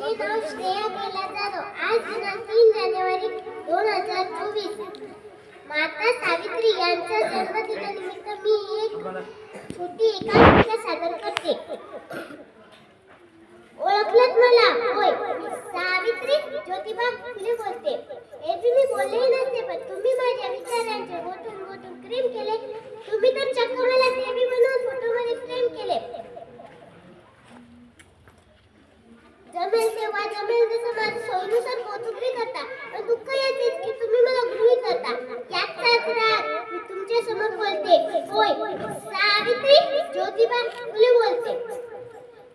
माझे नाव श्रेया केला जाधव आज दिनांक तीन जानेवारी दोन हजार चोवीस. माता सावित्री यांच्या जन्मदिनानिमित्त मी एक छोटी एकांकिका सादर करते. ओळखलत मला? होय. सावित्री ज्योतिबा फुले बोलते. বলতেন ওই সাবিত্রী জ্যোতিবা বলে বলতেন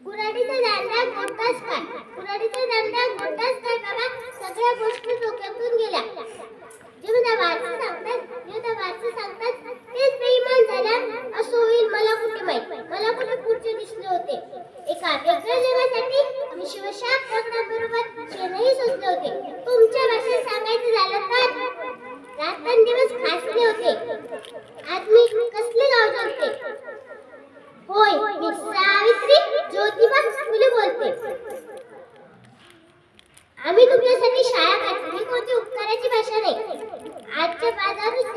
গুরাডিতে দান্ডা গোটাস কাট গুরাডিতে দান্ডা গোটাস কাট বাবা। सगळ्या गोष्टी डोक्यातून गेल्या आम्ही तुमच्यासाठी शाळा काढली. कोणती उपकाराची भाषा नाही. आजच्या बाजारात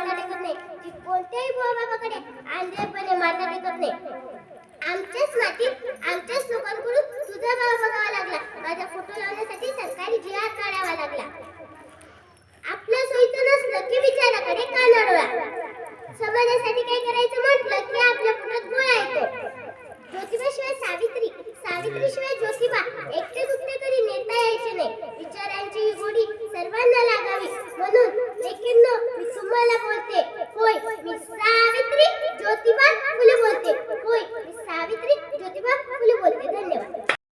माता टेकत कोणत्याही बाबाकडे आंधळेपणे नाही. आमच्याच मातीत आमच्या